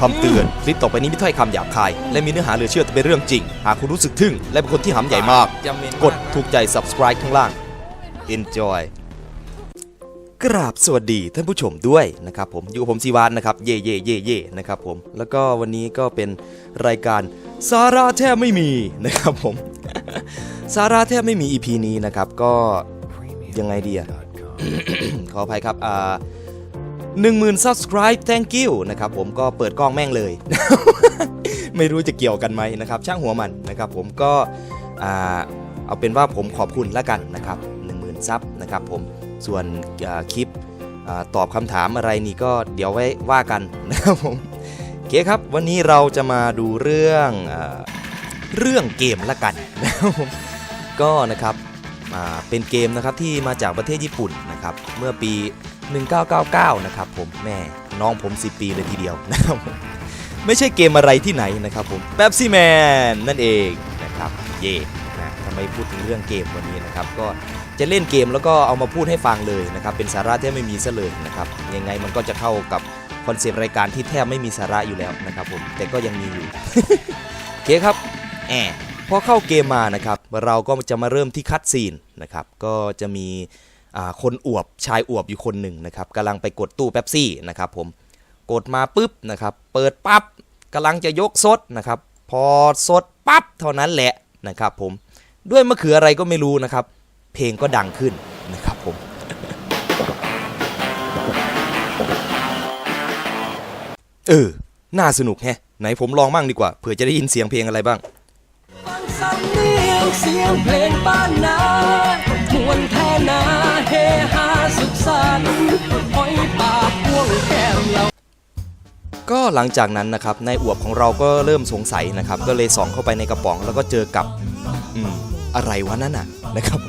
คำเตือน คลิปต่อไปนี้มีถ้อยคำหยาบคาย และมีเนื้อหาเหลือเชื่อแต่เป็นเรื่องจริง หากคุณรู้สึกทึ่ง และเป็นคนที่หำใหญ่มาก กดถูกใจ subscribe ข้างล่าง enjoy กราบสวัสดีท่านผู้ชมด้วยนะครับผมอยู่ผมซีวานนะครับเย่เย่เย่เย่นะครับผมแล้วก็วันนี้ก็เป็นรายการสาระแทบไม่มีนะครับผมสาระแทบไม่มี EP นี้นะครับก็ยังไงดีอะขออภัยครับอ่า หนึ่งหมื่น subscribe thank you นะครับผมก็เปิดกล้องแม่งเลย ไม่รู้จะเกี่ยวกันไหมนะครับ ช่างหัวมันนะครับ ผมก็เอาเป็นว่าผมขอบคุณแล้วกันนะครับ10,000ซับนะครับผมส่วนคลิปอตอบคำถามอะไรนี่ก็เดี๋ยวไว้ว่ากันนะครับผมโอเคครับ วันนี้เราจะมาดูเรื่องอเรื่องเกมละกันนะครับผมก็นะครับเป็นเกมนะครับที่มาจากประเทศญี่ปุ่นนะครับ เมื่อปี 1999 นะครับผมแม่น้องผม 10 ปีเลยทีเดียวนะครับไม่ใช่เกมอะไรที่ไหนนะครับผมแป๊บซี่แมนนั่นเองนะครับเย่นะทำไมพูดถึงเรื่องเกมวันนี้นะครับก็จะเล่นเกมแล้วก็เอามาพูดให้ฟังเลยนะครับเป็นสาระที่ไม่มีซะเลยนะครับยังไงมันก็จะเข้ากับคอนเซปต์รายการที่แทบไม่มีสาระอยู่แล้วนะครับผมแต่ก็ยังมีอยู่โอเคครับแอบพอเข้าเกมมานะครับเราก็จะมาเริ่มที่คัดซีนนะครับก็จะมี คนอวบชายอวบอยู่คนหนึ่งนะครับกำลังไปกดตู้แป๊บซี่นะครับผมกดมาปุ๊บนะครับเปิดปั๊บกำลังจะยกซดนะครับพอซดปั๊บเท่านั้นแหละนะครับผมด้วยมะเขืออะไรก็ไม่รู้นะครับ เพลงก็ดังขึ้นนะครับผมเออ น่าสนุกแฮะ ไหนผมลองมั่งดีกว่า เผื่อจะได้ยินเสียงเพลงอะไรบ้างฟังสำเนียงเสียงเพลงบ้านนา วนแทนาเฮฮาสุขสันต์หอยปากพ่วงแก้มเราก็หลังจากนั้นนะครับนายอวบของเราก็เริ่มสงสัยนะครับ ก็เลยส่องเข้าไปในกระป๋องแล้วก็เจอกับอืมอะไรวะนั่นน่ะนะครับ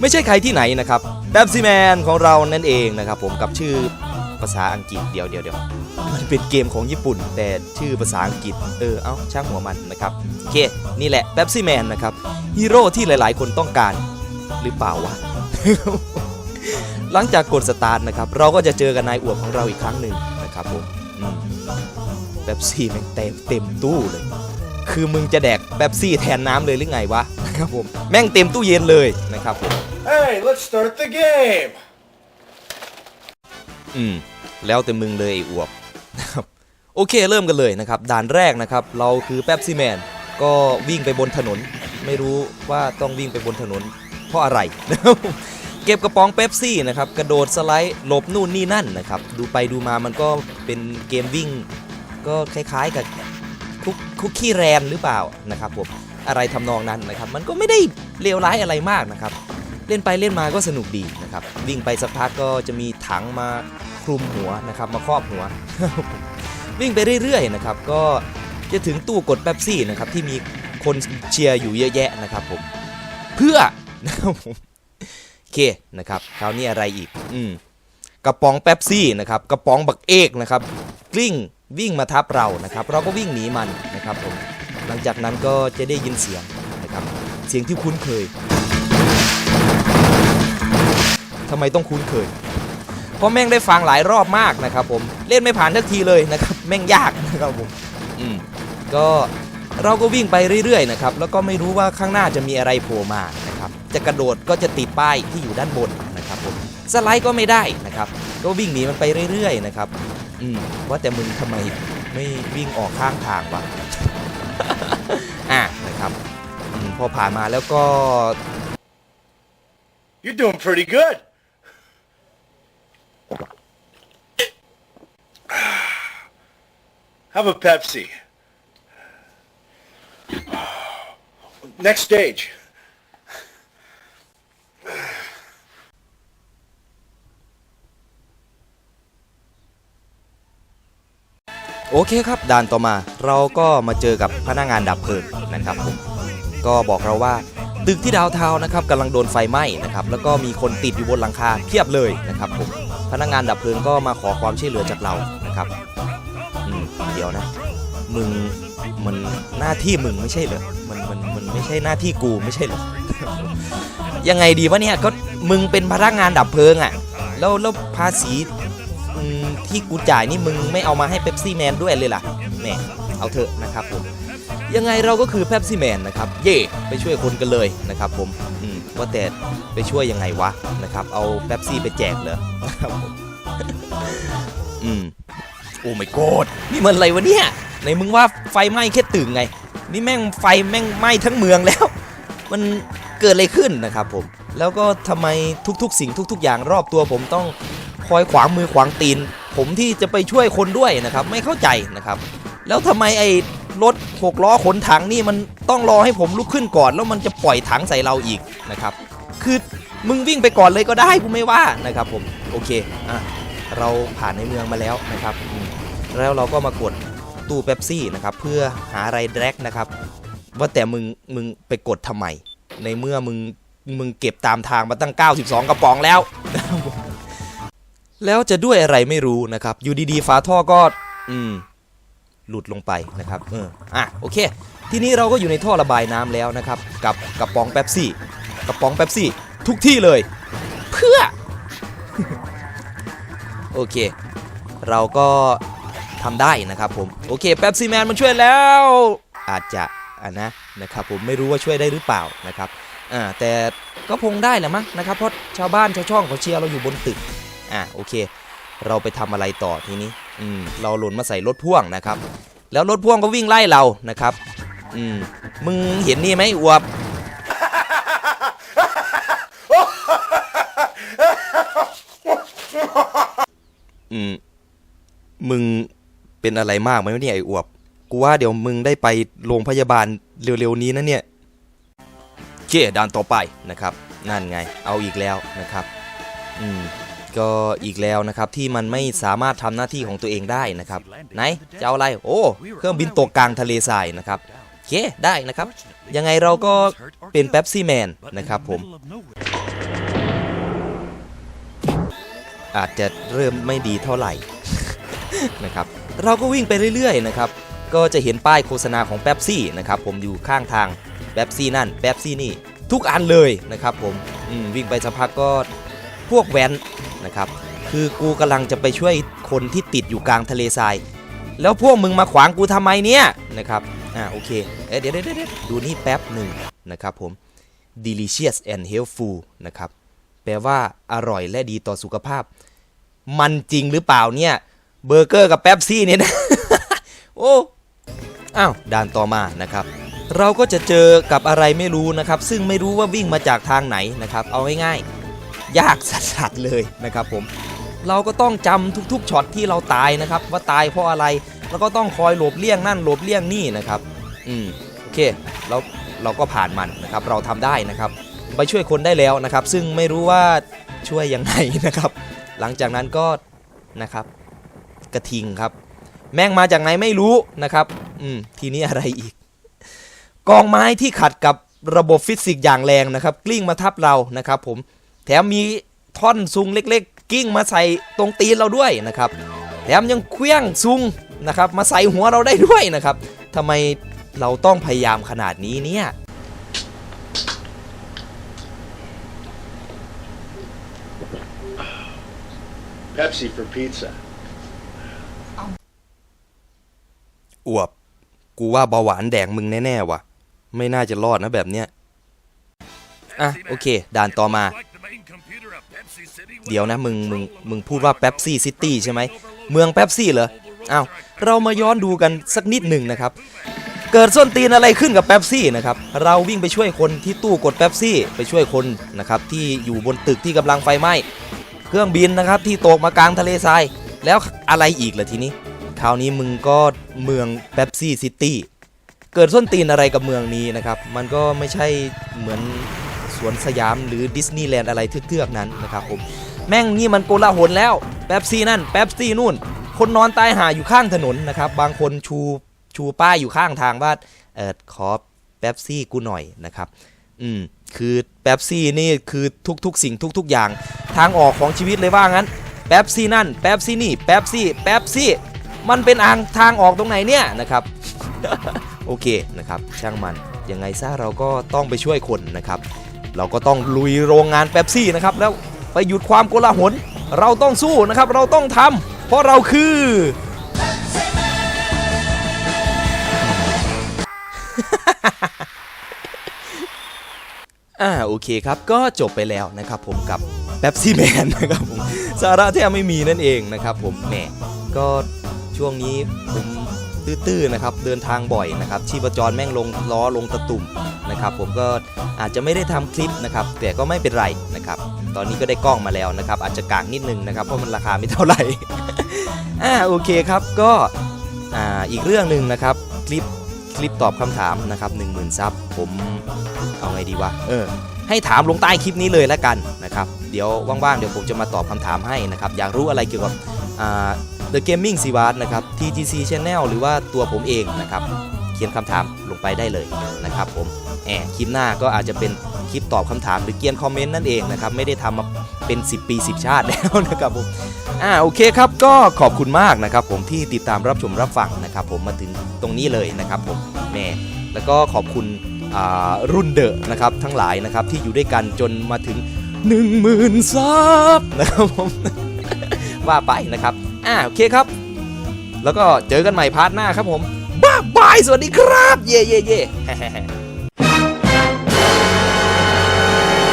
ไม่ใช่ใครที่ไหนนะครับแบมซีแมนของเรานั่นเองนะครับ ผมกับชื่อภาษาอังกฤษเดี๋ยวเดี๋ยวเดี๋ยวมันเป็นเกมของญี่ปุ่น แต่ชื่อภาษาอังกฤษเออ เอ้าช่างหัวมันนะครับ โอเค นี่แหละแบมซีแมนนะครับฮีโร่ที่หลายๆ คนต้องการ หรือเปล่าวะ หลังจากกดสตาร์ทนะครับ เราก็จะเจอกับนายอวบของเราอีกครั้งหนึ่งนะครับผมอืมเป๊ปซี่แม่งเต็มเต็มตู้เลย คือมึงจะแดกเป๊ปซี่แทนน้ำเลยหรือไงวะนะครับผม แม่งเต็มตู้เย็นเลยนะครับผม Hey, let's start the game! อืม แล้วแต่มึงเลยไอ้อวบนะครับโอเคเริ่มกันเลยนะครับ ด่านแรกนะครับ เราคือแป๊บซี่แมน ก็วิ่งไปบนถนน ไม่รู้ว่าต้องวิ่งไปบนถนน เพราะอะไรเก็บกระป๋องเป๊ปซี่นะครับกระโดดสไลด์หลบนู่นนี่นั่นนะครับดูไปดูมามันก็เป็นเกมวิ่ง ก็คล้ายๆกับคุกคุกกี้แรนหรือเปล่านะครับผมอะไรทำนองนั้นนะครับ มันก็ไม่ได้เลวร้ายอะไรมากนะครับ เล่นไปเล่นมาก็สนุกดีนะครับ วิ่งไปสักพักก็จะมีถังมาคลุมหัวนะครับ มาครอบหัว วิ่งไปเรื่อยๆนะครับ ก็จะถึงตู้กดแป๊บซี่นะครับที่มีคนเชียร์อยู่เยอะแยะนะครับผมเพื่อ นะครับผมโอเคนะครับคราวนี้อะไรอีกอืมกระป๋องแป๊บซี่นะครับกระป๋องบักเอกนะครับกลิ้งวิ่งมาทับเรานะครับ เราก็วิ่งหนีมันนะครับผมหลังจากนั้นก็จะได้ยินเสียงนะครับ เสียงที่คุ้นเคยทำไมต้องคุ้นเคยเพราะแม่งได้ฟังหลายรอบมากนะครับ ผมเล่นไม่ผ่านสักทีเลยนะครับ แม่งยากนะครับผมอืมก็เราก็วิ่งไปเรื่อยๆนะครับ แล้วก็ไม่รู้ว่าข้างหน้าจะมีอะไรโผล่มา จะกระโดดก็จะติดป้ายที่อยู่ด้านบนนะครับผมสไลด์ก็ไม่ได้นะครับ ก็วิ่งหนีมันไปเรื่อยๆนะครับอืมว่าแต่มึงทำไมไม่วิ่งออกข้างทางวะอะนะครับอพอผ่านมาแล้วก็ You're doing pretty good. Have a Pepsi. Next stage. โอเคครับด่านต่อมาเราก็มาเจอกับพนักงานดับเพลิงนะครับผมก็บอกเราว่าตึกที่ดาวเทานะครับกำลังโดนไฟไหม้นะครับแล้วก็มีคนติดอยู่บนหลังคาเพียบเลยนะครับผมพนักงานดับเพลิงก็มาขอความช่วยเหลือจากเรานะครับเดี๋ยวนะมึงมันหน้าที่มึงไม่ใช่เหรอมันมันมันไม่ใช่หน้าที่กูไม่ใช่เหรอยังไงดีวะเนี่ยก็มึงเป็นพนักงานดับเพลิงอะแล้วแล้วภาษี ที่กูจ่ายนี่มึงไม่เอามาให้เ e ปซี่แมนด้วยเลยล่ะแหมเอาเถอะนะครับผมยังไงเราก็คือเ e ปซี่แมนนะครับ เย่ไปช่วยคนกันเลยนะครับผมอืมว่าแต่ไปช่วยยังไงวะนะครับ เอาเ e ปซี่ไปแจกเหรอนะครับผมอืมโอ้ไม่โกดนี่มันอะไรวะเนี่ยในมึงว่าไฟไหม้แค่ตึงไง นี่แม่งไฟแม่งไหม้ทั้งเมืองแล้ว มันเกิดอะไรขึ้นนะครับผม แล้วก็ทำไมทุกๆ สิ่งทุก ๆ อย่างรอบตัวผมต้องคอยขวางมือขวางตีน ผมที่จะไปช่วยคนด้วยนะครับ ไม่เข้าใจนะครับ แล้วทำไมไอ้รถหกล้อขนถังนี่มันต้องรอให้ผมลุกขึ้นก่อน แล้วมันจะปล่อยถังใส่เราอีกนะครับ คือมึงวิ่งไปก่อนเลยก็ได้กูไม่ว่านะครับ ผมโอเคอะเราผ่านในเมืองมาแล้วนะครับ แล้วเราก็มากดตู้เป๊ปซี่นะครับ เพื่อหาอะไรแดกนะครับ ว่าแต่มึงมึงไปกดทำไม ในเมื่อมึงมึงเก็บตามทางมาตั้ง 92 กระป๋องแล้ว แล้วจะด้วยอะไรไม่รู้นะครับ อยู่ดีๆฝาท่อก็อืมหลุดลงไปนะครับเอออะโอเค ทีนี้เราก็อยู่ในท่อระบายน้ำแล้วนะครับ กับกระป๋องเป๊ปซี่กระป๋องเป๊ปซี่ ทุกที่เลย เพื่อ โอเค เราก็ทำได้นะครับผมโอเคเป๊ปซี่แมนมันช่วยแล้ว อาจจะอะนะนะครับ ผมไม่รู้ว่าช่วยได้หรือเปล่านะครับอ่าแต่ก็คงได้แหละมั้งนะครับเพราะชาวบ้านชาวช่องเขาเชียร์เราอยู่บนตึก อะโอเค เราไปทำอะไรต่อทีนี้ อืมเราหล่นมาใส่รถพ่วงนะครับ แล้วรถพ่วงก็วิ่งไล่เรานะครับ อืมมึงเห็นนี่ไหมอวบอืมมึงเป็นอะไรมากไหมเนี่ยไอ้อวบ กูว่าเดี๋ยวมึงได้ไปโรงพยาบาลเร็วๆนี้นะเนี่ยโอเคด่านต่อไปนะครับ นั่นไง เอาอีกแล้วนะครับ อืม ก็อีกแล้วนะครับที่มันไม่สามารถทำหน้าที่ของตัวเองได้นะครับไหนจะเอาอะไรโอ้เครื่องบินตกกลางทะเลทรายนะครับโอเคได้นะครับ ยังไงเราก็เป็นเป๊ปซี่แมนนะครับผม อาจจะเริ่มไม่ดีเท่าไหร่นะครับเราก็วิ่งไปเรื่อยๆนะครับก็จะเห็นป้ายโฆษณาของเป๊ปซี่นะครับผมอยู่ข้างทางเป๊ปซี่นั่นเป๊ปซี่นี่ทุกอันเลยนะครับผมมวิ่งไปสักพักก็ พวกแว้นนะครับ คือกูกำลังจะไปช่วยคนที่ติดอยู่กลางทะเลทราย แล้วพวกมึงมาขวางกูทำไมเนี่ยนะครับอ่าโอเคเอ๊ะเดี๋ยวเดี๋ยวเดี๋ยวดูนี่แป๊บหนึ่งนะครับผม delicious and healthful นะครับ แปลว่าอร่อยและดีต่อสุขภาพ มันจริงหรือเปล่าเนี่ย เบอร์เกอร์กับแป๊บซี่เนี่ยนะ โอ้อ้าวด่านต่อมานะครับ เราก็จะเจอกับอะไรไม่รู้นะครับ ซึ่งไม่รู้ว่าวิ่งมาจากทางไหนนะครับ เอาง่ายๆ ยากสัสๆเลยนะครับผมเราก็ต้องจำทุกๆช็อตที่เราตายนะครับว่าตายเพราะอะไรแล้วก็ต้องคอยหลบเลี่ยงนั่นหลบเลี่ยงนี่นะครับอืมโอเคเราเราก็ผ่านมันนะครับเราทำได้นะครับไปช่วยคนได้แล้วนะครับ ซึ่งไม่รู้ว่าช่วยยังไงนะครับ หลังจากนั้นก็นะครับกระทิงครับ แม่งมาจากไหนไม่รู้นะครับอืมทีนี้อะไรอีก กองไม้ที่ขัดกับระบบฟิสิกส์อย่างแรงนะครับ กลิ้งมาทับเรานะครับ ผม ถมมีท่อนซุงเล็กๆ กิ้งมาใส่ตรงตีนเราด้วยนะครับ แถมยังเคลี้ยงซุงนะครับ มาใส่หัวเราได้ด้วยนะครับทำไมเราต้องพยายามขนาดนี้เนี่ย Pepsi for pizza. อวบ กูว่าเบาหวานแดงมึงแน่ๆว่ะ ไม่น่าจะรอดนะแบบเนี้ย อะ โอเค ด่านต่อมา เดี๋ยวนะมึงมึงมึงพูดว่าเป๊ปซี่ซิตี้ใช่ไหมเมืองเป๊ปซี่เหรออ้าวเรามาย้อนดูกันสักนิดหนึ่งนะครับเกิดส้นตีนอะไรขึ้นกับเป๊ปซี่นะครับเราวิ่งไปช่วยคนที่ตู้กดเป๊ปซี่ไปช่วยคนนะครับที่อยู่บนตึกที่กำลังไฟไหม้เครื่องบินนะครับที่ตกมากลางทะเลทรายแล้วอะไรอีกล่ะทีนี้คราวนี้มึงก็เมืองเป๊ปซี่ซิตี้เกิดส้นตีนอะไรกับเมืองนี้นะครับ มันก็ไม่ใช่เหมือน สวนสยามหรือดิสนีย์แลนด์อะไรเทือกๆนั้นนะครับผมแม่งนี่มันโกลาหลแล้วแป๊บซี่นั่นแป๊บซี่นู่น คนนอนตายหาอยู่ข้างถนนนะครับ บางคนชูชูป้ายอยู่ข้างทางว่าเออขอแป๊บซี่กูหน่อยนะครับ อืมคือแป๊บซี่นี่คือทุกๆ สิ่งทุก ๆ อย่าง ทางออกของชีวิตเลยว่างั้นแป๊บซี่นั่นแป๊บซี่นี่แป๊บซี่แป๊บซี่มันเป็นอ่างทางออกตรงไหนเนี่ยนะครับ โอเคนะครับ ช่างมันยังไงซะเราก็ต้องไปช่วยคนนะครับ เราก็ต้องลุยโรงงานเป๊ปซี่นะครับ แล้วไปหยุดความโกลาหล เราต้องสู้นะครับ เราต้องทำเพราะเราคือ อ่าโอเคครับ ก็จบไปแล้วนะครับผมกับแ e ปซี่แมนนะครับผมสาระแทบไม่มีนั่นเองนะครับผมแหมก็ช่วงนี้ผม ตื้อๆนะครับเดินทางบ่อยนะครับชีพจรแม่งลงล้อลงตะตุ่มนะครับผมก็อาจจะไม่ได้ทำคลิปนะครับแต่ก็ไม่เป็นไรนะครับตอนนี้ก็ได้กล้องมาแล้วนะครับอาจจะกากนิดนึงนะครับเพราะมันราคาไม่เท่าไหร่ อ่าโอเคครับก็อ่าอีกเรื่องหนึ่งนะครับคลิปคลิปตอบคำถามนะครับ10,000ซับผมเอาไงดีวะเออให้ถามลงใต้คลิปนี้เลยแล้วกันนะครับเดี๋ยวว่างๆเดี๋ยวผมจะมาตอบคำถามให้นะครับอยากรู้อะไรเกี่ยวกับอ่า The Gaming s e w a r นะครับ TGC Channel หรือว่าตัวผมเองนะครับ เขียนคำถามลงไปได้เลยนะครับผมแอบคลิปหน้าก็อาจจะเป็นคลิปตอบคำถามหรือเกียนคอมเมนต์นั่นเองนะครับ ไม่ได้ทำมาเป็น 10 ปี 10 ชาติแล้วนะครับผมอ่าโอเคครับก็ขอบคุณมากนะครับ ผมที่ติดตามรับชมรับฟังนะครับ ผมมาถึงตรงนี้เลยนะครับผมแม่แล้วก็ขอบคุณรุ่นเดอะนะครับทั้งหลายนะครับที่อยู่ด้วยกันจนมาถึง 1 0,000 ซับนะครับผมว่าไปนะครับ อ่าโอเคครับ แล้วก็เจอกันใหม่พาร์ทหน้าครับผม บ๊ายบาย สวัสดีครับ เย่เย่เย่